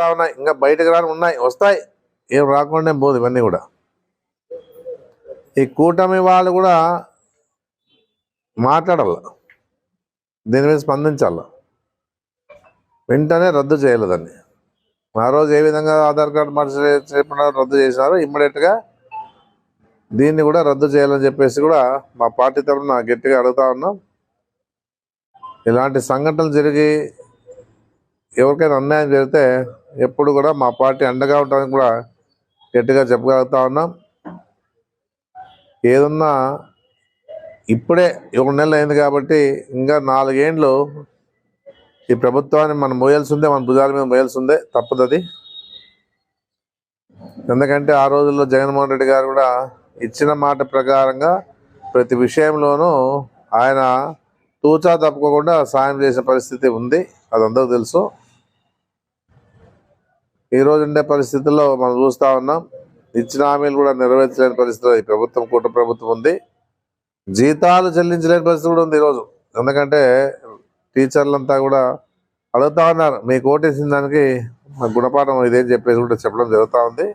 ఉన్నాయి ఇంకా బయటకు రాని ఉన్నాయి. వస్తాయి. ఏం రాకుండా పోదు ఇవన్నీ కూడా. ఈ కూటమి వాళ్ళు కూడా మాట్లాడాల. దీని మీద స్పందించాల. వెంటనే రద్దు చేయాలి దాన్ని. ఆ రోజు ఏ విధంగా ఆధార్ కార్డు మార్చి రద్దు చేసినారో. ఇమ్మీడియట్గా దీన్ని కూడా రద్దు చేయాలని చెప్పేసి కూడా మా పార్టీ తరఫున గట్టిగా అడుగుతా ఉన్నాం. ఇలాంటి సంఘటనలు జరిగి ఎవరికైనా అన్యాయం జరిగితే ఎప్పుడు కూడా మా పార్టీ అండగా ఉండడానికి కూడా గట్టిగా చెప్పగలుగుతా ఉన్నాం. ఏదన్నా ఇప్పుడే ఒక నెలలు అయింది కాబట్టి ఇంకా నాలుగేండ్లు ఈ ప్రభుత్వాన్ని మనం మోయాల్సిందే మన భుజాల మీద మోయాల్సిందే తప్పదు ఎందుకంటే ఆ రోజుల్లో జగన్మోహన్ రెడ్డి గారు కూడా ఇచ్చిన మాట ప్రకారంగా ప్రతి విషయంలోనూ ఆయన తూచా తప్పకుండా సాయం చేసిన పరిస్థితి ఉంది అది అందరూ తెలుసు. ఈ రోజు ఉండే పరిస్థితుల్లో మనం చూస్తూ ఉన్నాం ఇచ్చిన హామీలు కూడా నెరవేర్చలేని పరిస్థితిలో ఈ ప్రభుత్వం కూట ప్రభుత్వం ఉంది. జీతాలు చెల్లించలేని పరిస్థితి కూడా ఉంది ఈరోజు ఎందుకంటే టీచర్లంతా కూడా అడుగుతా ఉన్నారు మీకు ఓటేసిన దానికి మా గుణపాఠం ఇదేం చెప్పేసి కూడా చెప్పడం జరుగుతూ ఉంది.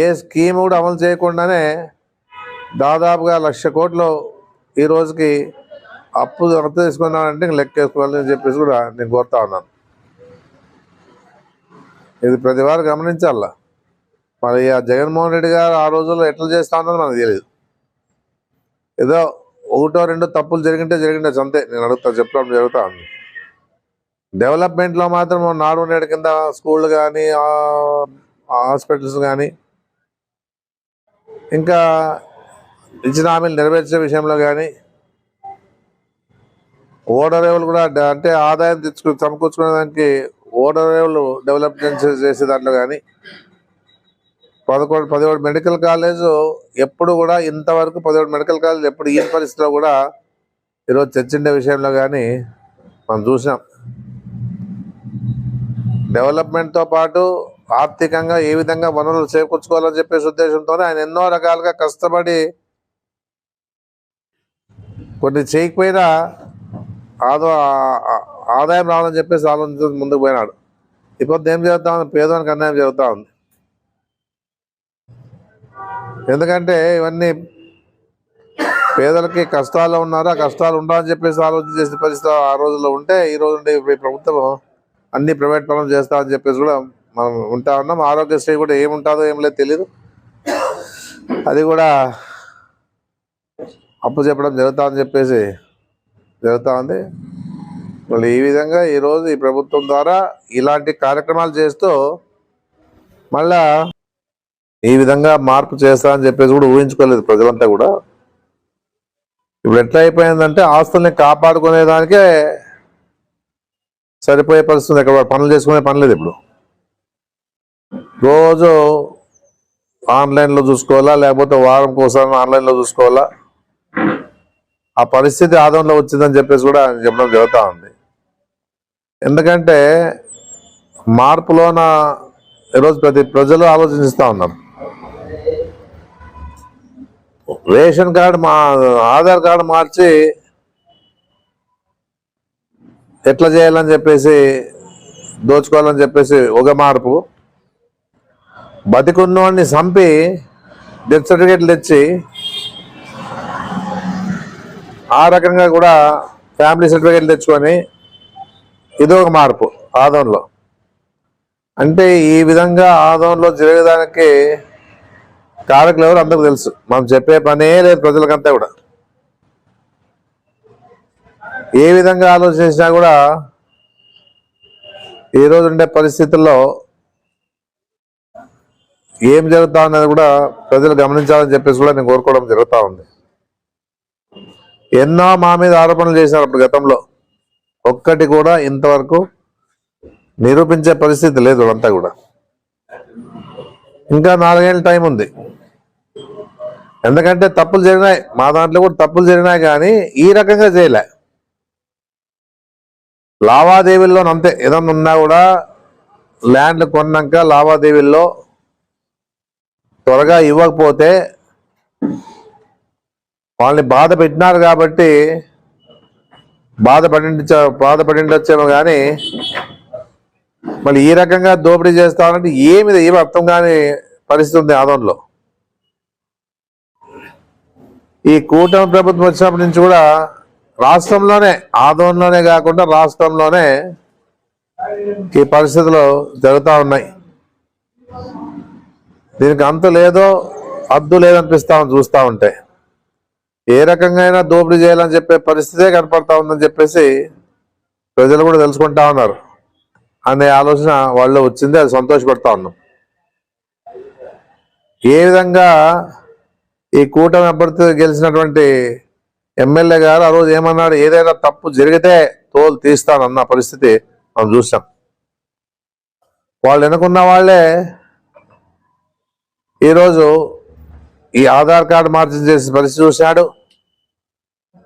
ఏ స్కీమ్ కూడా అమలు చేయకుండానే దాదాపుగా లక్ష కోట్లు ఈ రోజుకి అప్పు అర్థం తీసుకున్నానంటే లెక్క వేసుకోవాలని చెప్పేసి కూడా నేను కోరుతా ఉన్నాను. ఇది ప్రతి వారు గమనించాల. మరి ఆ జగన్మోహన్ రెడ్డి గారు ఆ రోజుల్లో ఎట్లా చేస్తా ఉన్నది మనకు తెలియదు ఏదో ఒకటో రెండో తప్పులు జరిగింటే జరిగింటే అంతే. నేను అడుగుతా చెప్పడం జరుగుతా ఉంది. డెవలప్మెంట్లో మాత్రం నాడు నేడు కింద స్కూళ్ళు కానీ హాస్పిటల్స్ కానీ ఇంకా ఇచ్చిన హామీలు నెరవేర్చే విషయంలో కానీ ఓడరేవులు కూడా అంటే ఆదాయం తెచ్చుకు సమకూర్చుకునే దానికి ఓనరేబుల్ డెవలప్మెంట్ చేసే దాంట్లో కానీ పదకొండు పదిహేడు మెడికల్ కాలేజ్ ఎప్పుడు కూడా ఇంతవరకు పదిహేడు మెడికల్ కాలేజ్ ఎప్పుడు ఈ పరిస్థితిలో కూడా ఈరోజు చర్చిండే విషయంలో కానీ మనం చూసాం డెవలప్మెంట్తో పాటు ఆర్థికంగా ఏ విధంగా వనరులు చేకూర్చుకోవాలని చెప్పేసి ఉద్దేశంతోనే ఆయన ఎన్నో రకాలుగా కష్టపడి కొన్ని చేయకపోయినా ఆదో ఆదాయం రావాలని చెప్పేసి ఆలోచించి ముందుకు పోయినాడు. ఇప్పుడు ఏం జరుగుతా ఉంది పేదవానికి అన్యాయం జరుగుతూ ఉంది. ఎందుకంటే ఇవన్నీ పేదలకి కష్టాల్లో ఉన్నారు ఆ కష్టాలు ఉండాలని చెప్పేసి ఆలోచన చేసిన పరిస్థితి ఆ రోజుల్లో ఉంటే ఈ రోజు ఉండే ప్రభుత్వం అన్ని ప్రైవేట్ పనులు చేస్తా అని చెప్పేసి కూడా మనం ఉంటా ఉన్నాం. ఆరోగ్యశ్రీ కూడా ఏముంటుందో ఏం లేదు తెలియదు అది కూడా అప్పు చెప్పడం జరుగుతా అని చెప్పేసి జరుగుతూ ఉంది. మళ్ళీ ఈ విధంగా ఈరోజు ఈ ప్రభుత్వం ద్వారా ఇలాంటి కార్యక్రమాలు చేస్తూ మళ్ళా ఈ విధంగా మార్పు చేస్తా అని చెప్పేసి కూడా ఊహించుకోలేదు ప్రజలంతా కూడా. ఇప్పుడు ఎట్లా అయిపోయిందంటే ఆస్తుల్ని కాపాడుకునే దానికే సరిపోయే పరిస్థితి ఎక్కడ పనులు చేసుకునే పని లేదు ఇప్పుడు. రోజు ఆన్లైన్లో చూసుకోవాలా లేకపోతే వారం కోసం ఆన్లైన్లో చూసుకోవాలా? ఆ పరిస్థితి ఆదంలో వచ్చిందని చెప్పేసి కూడా చెప్పడం జరుగుతూ ఉంది. ఎందుకంటే మార్పులోన ఈరోజు ప్రతి ప్రజలు ఆలోచిస్తూ ఉన్నారు. రేషన్ కార్డు మా ఆధార్ కార్డు మార్చి ఎట్లా చేయాలని చెప్పేసి దోచుకోవాలని చెప్పేసి ఒక మార్పు. బతికున్నవాడిని చంపి డెత్ సర్టిఫికేట్లు తెచ్చి ఆ రకంగా కూడా ఫ్యామిలీ సర్టిఫికేట్లు తెచ్చుకొని ఇది ఒక మార్పు ఆదంలో. అంటే ఈ విధంగా ఆదంలో జరిగేదానికి కారకులు ఎవరు అందరికి తెలుసు. మనం చెప్పే పనే లేదు ప్రజలకంతా కూడా. ఏ విధంగా ఆలోచించినా కూడా ఈ ఉండే పరిస్థితుల్లో ఏం జరుగుతా ఉన్నది కూడా ప్రజలు గమనించాలని చెప్పేసి కూడా నేను కోరుకోవడం జరుగుతూ ఉంది. ఎన్నో మా మీద ఆరోపణలు చేశారు అప్పుడు గతంలో. ఒక్కటి కూడా ఇంతవరకు నిరూపించే పరిస్థితి లేదు అంతా కూడా. ఇంకా నాలుగేళ్ళ టైం ఉంది. ఎందుకంటే తప్పులు జరిగినాయి. మా దాంట్లో కూడా తప్పులు జరిగినాయి కానీ ఈ రకంగా చేయలే. లావాదేవీల్లో అంతే. ఏదన్నా ఉన్నా కూడా ల్యాండ్ కొన్నాక లావాదేవీల్లో త్వరగా ఇవ్వకపోతే వాళ్ళని బాధ పెట్టినారు కాబట్టి బాధపడి బాధపడి ఉండొచ్చేమో కానీ మళ్ళీ ఈ రకంగా దోపిడీ చేస్తామంటే ఏమి ఏమి అర్థం కాని పరిస్థితి ఉంది ఆదంలో ఈ కూటమి ప్రభుత్వం వచ్చినప్పటి నుంచి కూడా రాష్ట్రంలోనే ఆదంలోనే కాకుండా రాష్ట్రంలోనే ఈ పరిస్థితులు జరుగుతూ ఉన్నాయి. దీనికి అంత లేదో అద్దు లేదనిపిస్తా చూస్తూ ఉంటే. ఏ రకంగా అయినా దోపిడీ చేయాలని చెప్పే పరిస్థితే కనపడతా ఉందని చెప్పేసి ప్రజలు కూడా తెలుసుకుంటా ఉన్నారు. అనే ఆలోచన వాళ్ళు వచ్చింది అది సంతోషపడతా ఉన్నాం. ఏ విధంగా ఈ కూటమి అభ్యర్థి గెలిచినటువంటి ఎమ్మెల్యే గారు ఆ రోజు ఏమన్నాడు ఏదైనా తప్పు జరిగితే తోలు తీస్తానన్న పరిస్థితి మనం చూసాం. వాళ్ళు వెనుకున్న వాళ్ళే ఈరోజు ఈ ఆధార్ కార్డు మార్చి చేసిన పరిస్థితి చూశాడు.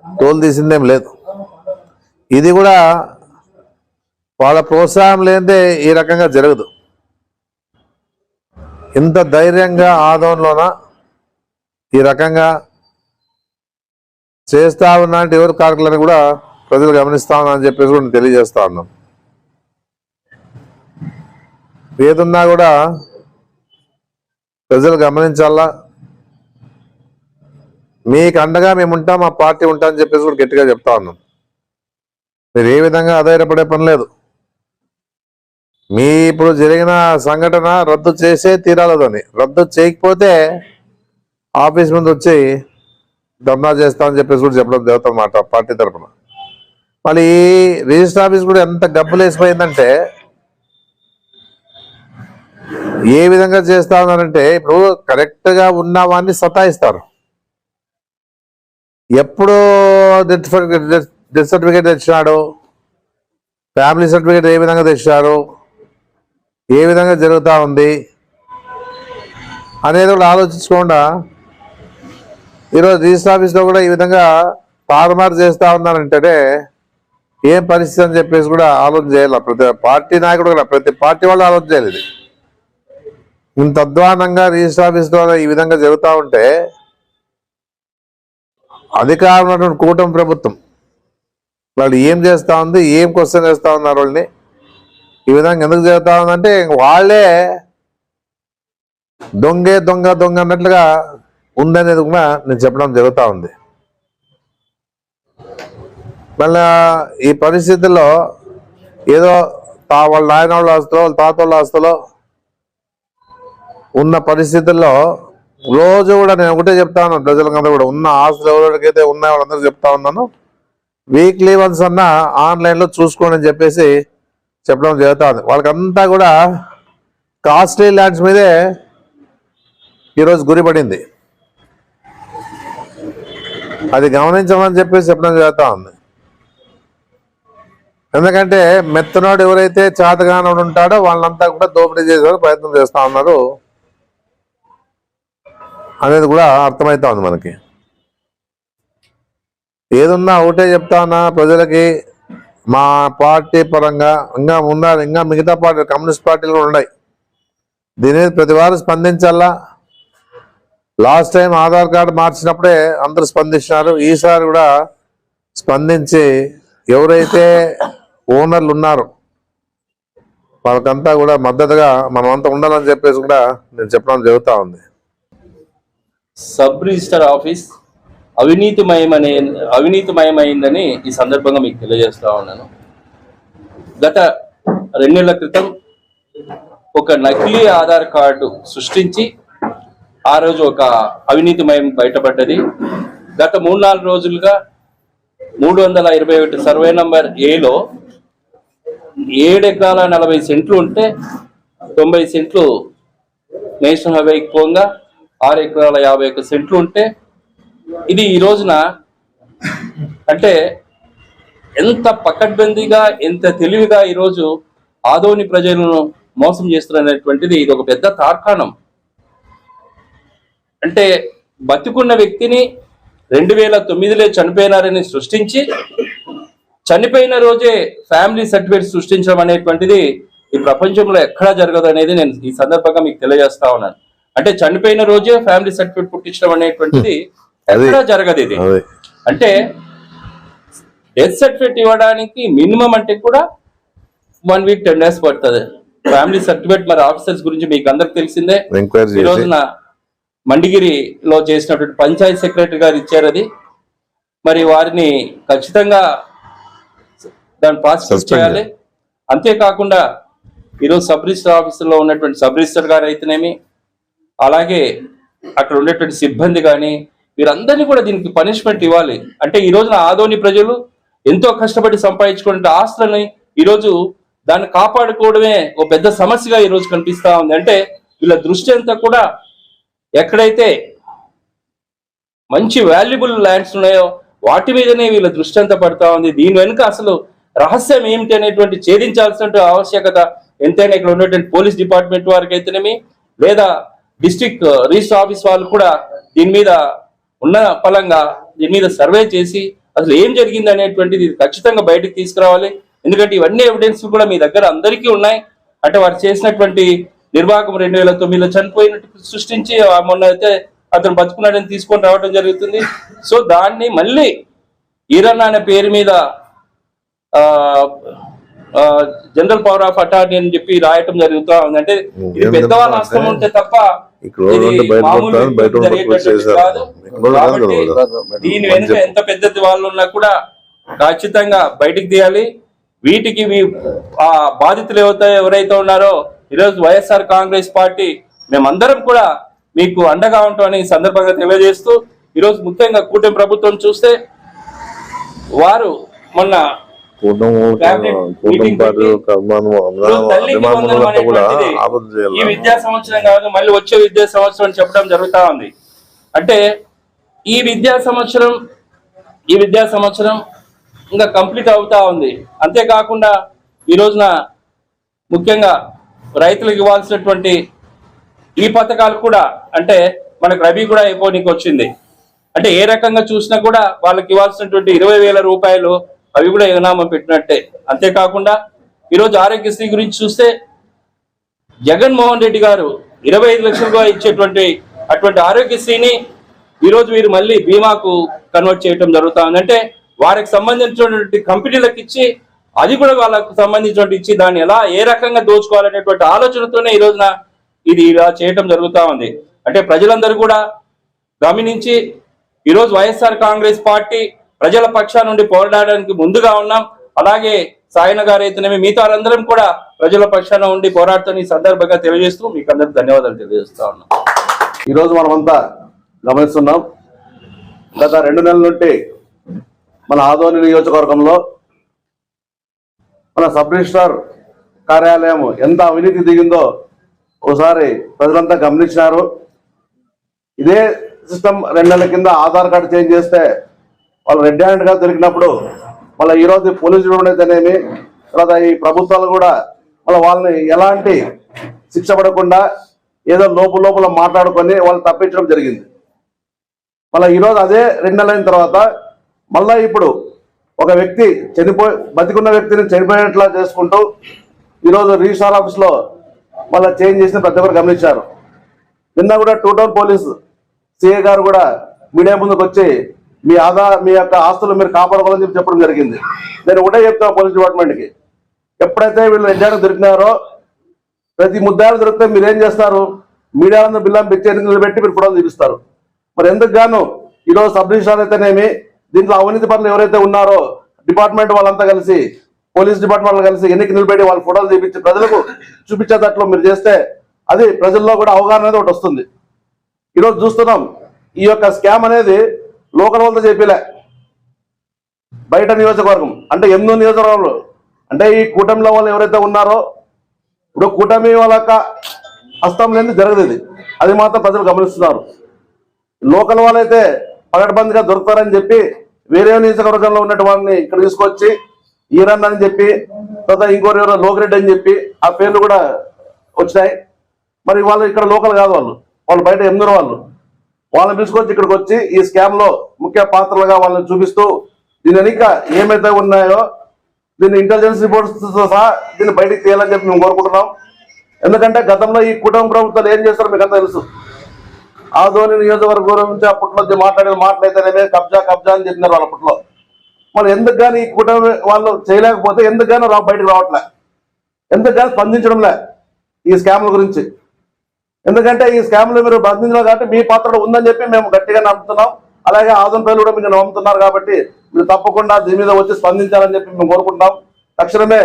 తోలు తీసిందేం లేదు. ఇది కూడా వాళ్ళ ప్రోత్సాహం లేనిదే ఈ రకంగా జరగదు. ఇంత ధైర్యంగా ఆదోన్లోన ఈ రకంగా చేస్తా ఉన్నా అంటే ఎవరు కారకులని కూడా ప్రజలు గమనిస్తా ఉన్నా అని చెప్పేసి కూడా తెలియజేస్తా ఉన్నాం. ఏదున్నా కూడా ప్రజలు గమనించాలా? మీకు అండగా మేము ఉంటాం మా పార్టీ ఉంటామని చెప్పేసి కూడా గట్టిగా చెప్తా ఉన్నాం. మీరు ఏ విధంగా ఆధారపడే పని లేదు. మీ ఇప్పుడు జరిగిన సంఘటన రద్దు చేసే తీరాలదని రద్దు చేయకపోతే ఆఫీస్ ముందు వచ్చి ధర్నా చేస్తామని చెప్పేసి కూడా చెప్పడం జరుగుతుంది మాట పార్టీ తరఫున మళ్ళీ రిజిస్టర్ ఆఫీస్ కూడా ఎంత గబ్బులేసిపోయిందంటే ఏ విధంగా చేస్తా ఉన్నారంటే ఇప్పుడు కరెక్ట్గా ఉన్న సతాయిస్తారు. ఎప్పుడు డెత్ సర్టిఫికేట్ డెత్ సర్టిఫికేట్ తెచ్చినాడు. ఫ్యామిలీ సర్టిఫికేట్ ఏ విధంగా తెచ్చినారు ఏ విధంగా జరుగుతూ ఉంది అనేది కూడా ఆలోచించకుండా ఈరోజు రిజిస్టర్ ఆఫీస్లో కూడా ఈ విధంగా తారుమారు చేస్తూ ఉన్నారంటే ఏం పరిస్థితి అని చెప్పేసి కూడా ఆలోచన చేయాలి. ప్రతి పార్టీ నాయకుడు కూడా ప్రతి పార్టీ వాళ్ళు ఆలోచన చేయాలి ఇది. ఇంత అధ్వానంగా రిజిస్టర్ ఆఫీస్ ద్వారా ఈ విధంగా జరుగుతూ ఉంటే అధికారం ఉన్నటువంటి కూటమి ప్రభుత్వం వాళ్ళు ఏం చేస్తూ ఉంది ఏం క్వశ్చన్ చేస్తూ ఉన్నారు వాళ్ళని? ఈ విధంగా ఎందుకు చేస్తూ ఉందంటే వాళ్ళే దొంగే దొంగ దొంగ అన్నట్లుగా ఉందనేది కూడా నేను చెప్పడం జరుగుతూ ఉంది. మళ్ళా ఈ పరిస్థితుల్లో ఏదో తా వాళ్ళ నాయన వాళ్ళ ఆస్తులో వాళ్ళ తాత వాళ్ళ ఆస్తులో ఉన్న పరిస్థితుల్లో రోజు కూడా నేను ఒకటే చెప్తా ఉన్నాను ప్రజలకంతా కూడా. ఉన్న ఆస్తులు ఎవరికైతే ఉన్నాయో వాళ్ళందరూ చెప్తా ఉన్నాను. వీక్లీ వన్స్ అన్న ఆన్లైన్లో చూసుకోండి అని చెప్పేసి చెప్పడం జరుగుతుంది. వాళ్ళకంతా కూడా కాస్ట్లీ ల్యాండ్స్ మీదే ఈరోజు గురిపడింది. అది గమనించమని చెప్పేసి చెప్పడం జరుగుతూ ఉంది ఎందుకంటే మెత్తనోడు ఎవరైతే చేతగానోడు ఉంటాడో వాళ్ళంతా కూడా దోపిడీ చేసే ప్రయత్నం చేస్తూ ఉన్నారు. అనేది కూడా అర్థమవుతా ఉంది మనకి. ఏదున్నా ఒకటే చెప్తానా ప్రజలకి మా పార్టీ పరంగా ఇంకా ఉండాలి ఇంకా మిగతా పార్టీ కమ్యూనిస్ట్ పార్టీలు కూడా ఉన్నాయి. దీని మీద ప్రతి వారు స్పందించాలా? లాస్ట్ టైం ఆధార్ కార్డు మార్చినప్పుడే అందరూ స్పందించినారు. ఈసారి కూడా స్పందించి ఎవరైతే ఓనర్లు ఉన్నారో వాళ్ళకంతా కూడా మద్దతుగా మనమంతా ఉండాలని చెప్పేసి కూడా నేను చెప్పడం జరుగుతూ ఉంది. సబ్ రిజిస్టర్ ఆఫీస్ అవినీతిమయమనే అవినీతిమయమైందని ఈ సందర్భంగా మీకు తెలియజేస్తా ఉన్నాను. గత రెండు నెలల క్రితం ఒక నకిలీ ఆధార్ కార్డు సృష్టించి ఆ రోజు ఒక అవినీతిమయం బయటపడ్డది. గత మూడు నాలుగు రోజులుగా మూడు వందల ఇరవై ఒకటి సర్వే నంబర్ ఏలో ఏడు ఎకరాల నలభై సెంట్లు ఉంటే తొంభై సెంట్లు నేషనల్ హైవేకి పోగా ఆరు ఎకరాల యాభై ఒక్క సెంట్లు ఉంటే ఇది ఈ రోజున అంటే ఎంత పకడ్బందీగా ఎంత తెలివిగా ఈరోజు ఆదోని ప్రజలను మోసం చేస్తున్నటువంటిది ఇది ఒక పెద్ద తార్కాణం. అంటే బతికున్న వ్యక్తిని రెండు వేల తొమ్మిదిలో చనిపోయినారని సృష్టించి చనిపోయిన రోజే ఫ్యామిలీ సర్టిఫికేట్ సృష్టించడం అనేటువంటిది ఈ ప్రపంచంలో ఎక్కడా జరగదు అనేది నేను ఈ సందర్భంగా మీకు తెలియజేస్తా ఉన్నాను. అంటే చనిపోయిన రోజే ఫ్యామిలీ సర్టిఫికేట్ పుట్టించడం అనేటువంటిది ఎక్కడా జరగదు ఇది. అంటే డెత్ సర్టిఫికేట్ ఇవ్వడానికి మినిమం అంటే కూడా వన్ వీక్ టెన్ డేస్ పడుతుంది. ఫ్యామిలీ సర్టిఫికేట్ మరి ఆఫీసర్స్ గురించి మీకు అందరికి తెలిసిందే. ఈ రోజున మండిగిరిలో చేసినటువంటి పంచాయత్ సెక్రటరీ గారు ఇచ్చారు అది. మరి వారిని ఖచ్చితంగా దాన్ని Suspend చేయాలి. అంతేకాకుండా ఈరోజు సబ్ రిజిస్టర్ ఆఫీసులో ఉన్నటువంటి సబ్ రిజిస్టర్ గారు అయితేనేమి అలాగే అక్కడ ఉండేటువంటి సిబ్బంది కానీ వీరందరినీ కూడా దీనికి పనిష్మెంట్ ఇవ్వాలి. అంటే ఈ రోజున ఆదోని ప్రజలు ఎంతో కష్టపడి సంపాదించుకునే ఆస్తులని ఈరోజు దాన్ని కాపాడుకోవడమే ఒక పెద్ద సమస్యగా ఈ రోజు కనిపిస్తా ఉంది. అంటే వీళ్ళ దృష్టి అంతా కూడా ఎక్కడైతే మంచి వాల్యుబుల్ ల్యాండ్స్ ఉన్నాయో వాటి మీదనే వీళ్ళ దృష్టి అంతా పడతా ఉంది. దీని వెనుక అసలు రహస్యం ఏమిటి అనేటువంటి ఛేదించాల్సిన ఆవశ్యకత ఎంతైనా ఇక్కడ ఉన్నటువంటి పోలీస్ డిపార్ట్మెంట్ వారికి అయితేనేమి లేదా డిస్ట్రిక్ట్ రిజిస్టర్ ఆఫీస్ వాళ్ళు కూడా దీని మీద ఉన్న ఫలంగా దీని మీద సర్వే చేసి అసలు ఏం జరిగింది అనేటువంటిది ఖచ్చితంగా బయటకు తీసుకురావాలి. ఎందుకంటే ఇవన్నీ ఎవిడెన్స్ కూడా మీ దగ్గర అందరికీ ఉన్నాయి. అంటే వారు చేసినటువంటి నిర్వాహకం రెండు వేల తొమ్మిదిలో చనిపోయినట్టు సృష్టించి మొన్న అయితే అతను బతుకున్నాడని తీసుకొని రావడం జరుగుతుంది. సో దాన్ని మళ్ళీ ఈరన్న అనే పేరు మీద జనరల్ పవర్ ఆఫ్ అటార్నీ అని చెప్పి రాయటం జరుగుతా ఉంది అంటే ఇది పెద్దవాళ్ళ హస్తం ఉంటే తప్ప ఇక్కడ ఉంటే బయట బయట చేశారు. దీని వెనుక ఎంత పెద్ద వాళ్ళు ఉన్నా కూడా ఖచ్చితంగా బయటికి తీయాలి. వీటికి మీ ఆ బాధితులు ఎవరైతే ఎవరైతే ఉన్నారో ఈరోజు వైఎస్ఆర్ కాంగ్రెస్ పార్టీ మేమందరం కూడా మీకు అండగా ఉంటామని సందర్భంగా తెలియజేస్తూ ఈరోజు ముఖ్యంగా కూటమి ప్రభుత్వం చూస్తే వారు మొన్న యొక్క అభిమానం అభిమానులంతా కూడా ఈ విద్యా సంవత్సరం కాదు మళ్ళీ వచ్చే విద్యా సంవత్సరం అని చెప్పడం జరుగుతా ఉంది. అంటే ఈ విద్యా సంవత్సరం ఈ విద్యా సంవత్సరం ఇంకా కంప్లీట్ అవుతా ఉంది. అంతేకాకుండా ఈ రోజున ముఖ్యంగా రైతులకు ఇవ్వాల్సినటువంటి ఈ పథకాలు కూడా అంటే మనకు రబీ కూడా అయిపోనికి వచ్చింది. అంటే ఏ రకంగా చూసినా కూడా వాళ్ళకి ఇవ్వాల్సినటువంటి ఇరవై వేల రూపాయలు అవి కూడా ఎగనామా పెట్టినట్టే. అంతేకాకుండా ఈరోజు ఆరోగ్యశ్రీ గురించి చూస్తే జగన్మోహన్ రెడ్డి గారు ఇరవై ఐదు లక్షలుగా ఇచ్చేటువంటి అటువంటి ఆరోగ్యశ్రీని ఈరోజు వీరు మళ్ళీ బీమాకు కన్వర్ట్ చేయడం జరుగుతా ఉందంటే అంటే వారికి సంబంధించినటువంటి కంపెనీలకు ఇచ్చి అది కూడా వాళ్ళకు సంబంధించినటువంటి ఇచ్చి దాన్ని ఎలా ఏ రకంగా దోచుకోవాలనేటువంటి ఆలోచనతోనే ఈ రోజున ఇది ఇలా చేయటం జరుగుతూ ఉంది. అంటే ప్రజలందరూ కూడా గమనించి ఈరోజు వైఎస్ఆర్ కాంగ్రెస్ పార్టీ ప్రజల పక్షా నుండి పోరాడడానికి ముందుగా ఉన్నాం. అలాగే సాయన గారు అయితేనేమి మిగతా వాళ్ళందరం కూడా ప్రజల పక్షాన ఉండి పోరాడుతున్న ఈ సందర్భంగా తెలియజేస్తూ మీకు అందరికి ధన్యవాదాలు తెలియజేస్తా ఉన్నాం. ఈరోజు మనమంతా గమనిస్తున్నాం. గత రెండు నెలల నుండి మన ఆదోని నియోజకవర్గంలో మన సబ్ రిజిస్ట్రార్ కార్యాలయం ఎంత అవినీతి దిగిందో ఒకసారి ప్రజలంతా గమనించినారు. ఇదే సిస్టమ్ రెండు నెలల కింద ఆధార్ కార్డు చేంజ్ చేస్తే వాళ్ళు రెడ్ హ్యాండ్గా దొరికినప్పుడు మళ్ళీ ఈరోజు పోలీసు డిపార్ట్మెంట్ తర్వాత ఈ ప్రభుత్వాలు కూడా మళ్ళీ వాళ్ళని ఎలాంటి శిక్ష పడకుండా ఏదో లోపు లోపల మాట్లాడుకొని వాళ్ళు తప్పించడం జరిగింది. మళ్ళీ ఈరోజు అదే రెండు నెలలైన తర్వాత మళ్ళా ఇప్పుడు ఒక వ్యక్తి చనిపోయి బతికున్న వ్యక్తిని చనిపోయినట్లా చేసుకుంటూ ఈరోజు రిజిస్ట్రార్ ఆఫీస్లో మళ్ళీ చేంజ్ చేసిన ప్రతి ఒక్కరు గమనించారు. నిన్న కూడా టూ టౌన్ పోలీస్ సిఏ గారు కూడా మీడియా ముందుకు వచ్చి మీ ఆదా మీ యొక్క ఆస్తులు మీరు కాపాడుకోవాలని చెప్పి చెప్పడం జరిగింది. నేను ఒకటే చెప్తాను పోలీస్ డిపార్ట్మెంట్కి. ఎప్పుడైతే వీళ్ళు ఎడ్డాడు దొరికినారో ప్రతి ముద్దాలు దొరికితే మీరు ఏం చేస్తారు? మీడియాలో బిల్లం పెట్టి నిలబెట్టి మీరు ఫోటోలు చూపిస్తారు మరి ఎందుకు గాను? ఈరోజు సబ్ రిజిస్ట్రార్ అయితేనేమి? దీంట్లో అవినీతి పనులు ఎవరైతే ఉన్నారో డిపార్ట్మెంట్ వాళ్ళంతా కలిసి పోలీస్ డిపార్ట్మెంట్ కలిసి ఎన్నిక నిలబెట్టి వాళ్ళ ఫోటోలు చూపించి ప్రజలకు చూపించేటట్లు మీరు చేస్తే అది ప్రజల్లో కూడా అవగాహన అనేది ఒకటి వస్తుంది. ఈరోజు చూస్తున్నాం ఈ యొక్క స్కామ్ అనేది లోకల్ వాళ్ళతో చెప్పలే బయట నియోజకవర్గం అంటే ఎన్నో నియోజకవర్గాలు. అంటే ఈ కూటమిలో వాళ్ళు ఎవరైతే ఉన్నారో ఇప్పుడు కూటమి వాళ్ళక హస్తం లేని జరగదు ఇది. అది మాత్రం ప్రజలు గమనిస్తున్నారు. లోకల్ వాళ్ళైతే పగడబందిగా దొరుకుతారని చెప్పి వేరే నియోజకవర్గంలో ఉన్నటువంటి వాళ్ళని ఇక్కడ తీసుకొచ్చి ఈరన్న అని చెప్పి తర్వాత ఇంకోరు ఎవరో లోకిరెడ్డి అని చెప్పి ఆ పేర్లు కూడా వచ్చినాయి. మరి వాళ్ళు ఇక్కడ లోకల్ కాదు వాళ్ళు. వాళ్ళు బయట ఎమ్నూరు వాళ్ళు. వాళ్ళని తీసుకొచ్చి ఇక్కడికి వచ్చి ఈ స్కామ్లో ముఖ్య పాత్రలుగా వాళ్ళని చూపిస్తూ దీని వెనుక ఏమైతే ఉన్నాయో దీన్ని ఇంటెలిజెన్స్ రిపోర్ట్స్ సహా దీన్ని బయటికి తీయాలని చెప్పి మేము కోరుకుంటున్నాం. ఎందుకంటే గతంలో ఈ కుటుంబ ప్రభుత్వాలు ఏం చేస్తారో మీకు అంతా తెలుసు. ఆదోని నియోజకవర్గం గురించి అప్పట్లో మాట్లాడిన మాటలైతేనే కబ్జా కబ్జా అని చెప్పినారు వాళ్ళ అప్పట్లో. మరి ఎందుకు కానీ ఈ కూటమి వాళ్ళు చేయలేకపోతే ఎందుకు కానీ రా బయటకు రావట్లే. ఎందుకు కానీ స్పందించడంలే ఈ స్కామ్ల గురించి. ఎందుకంటే ఈ స్కామ్లో మీరు బంధించారు కాబట్టి మీ పాత్ర ఉందని చెప్పి మేము గట్టిగా నమ్ముతున్నాం. అలాగే ఆదం పేర్లు కూడా మీరు నమ్ముతున్నారు కాబట్టి మీరు తప్పకుండా దీని మీద వచ్చి స్పందించాలని చెప్పి మేము కోరుకుంటున్నాం. తక్షణమే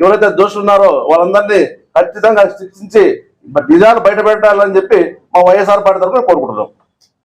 ఎవరైతే దోషులు ఉన్నారో వాళ్ళందరినీ ఖచ్చితంగా శిక్షించి నిజాలు బయట పెట్టాలని చెప్పి మా వైఎస్ఆర్ పార్టీ తరఫున కోరుకుంటున్నాం.